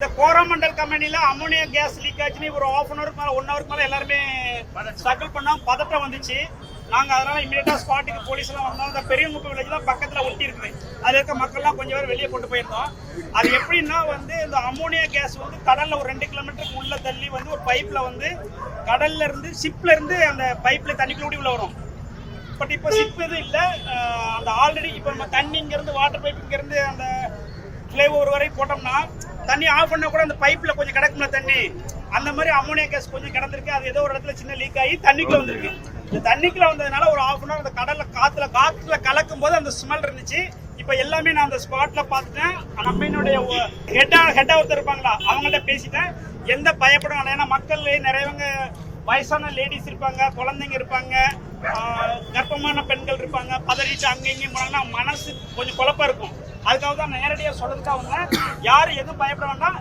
இந்த கோரமண்டல் கம்பெனில ammonia gas leak ஆச்சுன்னு ஒரு ஆஃப் அன் ஹவருக்கு மேல ஒன் ஹவருக்கு மேல எல்லாருமே ஸ்ட்ரகிள் பண்ணால் பதட்டம் வந்துச்சு. நாங்க அதனால இமீடியட்டா ஸ்பாட்டுக்கு போலீஸ் எல்லாம் வந்தோம். அந்த பெரியமுக்கு வில்லேஜ் பக்கத்தில் பக்கத்துல ஒட்டி இருக்குது. அதுல இருக்க மக்கள்லாம் கொஞ்சம் பேர் வெளியே கொண்டு போயிருந்தோம். அது எப்படின்னா வந்து இந்த அமோனியா கேஸ் வந்து கடல்ல ஒரு ரெண்டு கிலோமீட்டருக்கு உள்ள தள்ளி வந்து ஒரு பைப்ல வந்து கடல்ல இருந்து ஷிப்ல இருந்து அந்த பைப்ல தண்ணிக்குள்ள உள்ள வரும். பட் இப்போ ஷிப் எதுவும் இல்லை. அந்த ஆல்ரெடி இப்போ நம்ம தண்ணி இங்கேருந்து வாட்டர் பைப் இங்கேருந்து அந்த ஃப்ளைஓவர் வரை போட்டோம்னா தண்ணி ஆஃப் பண்ணால் கூட அந்த பைப்பில் கொஞ்சம் கிடக்கும்ல தண்ணி? அந்த மாதிரி அமோனியா கேஸ் கொஞ்சம் கிடந்திருக்கு. அது ஏதோ ஒரு இடத்துல சின்ன லீக் ஆகி தண்ணிக்குள்ள வந்திருக்கு. இந்த தண்ணிக்குள்ள வந்ததுனால ஒரு ஆஃப் அன் அந்த கடல்ல காத்துல காத்துல கலக்கும் போது அந்த ஸ்மெல் இருந்துச்சு. இப்போ எல்லாமே நான் அந்த ஸ்பாட்ல பார்த்துட்டேன். கம்பெனியுடைய ஹெட்டா ஹெட்டா ஒருத்தர் இருப்பாங்களா அவங்கள்ட்ட பேசிட்டேன். எந்த பயப்படும் வேணாம். ஏன்னா மக்கள் நிறையவங்க வயசான லேடிஸ் இருப்பாங்க குழந்தைங்க இருப்பாங்க கர்ப்பமான பெண்கள் இருப்பாங்க. பதறிட்டு அங்க இங்கேயும் போனாங்கன்னா மனசு கொஞ்சம் குழப்பம் இருக்கும். அதுக்காக தான் நேரடியாக சொல்றதுக்காக வந்தேன். யாரும் எதுவும் பயப்பட வேண்டாம்.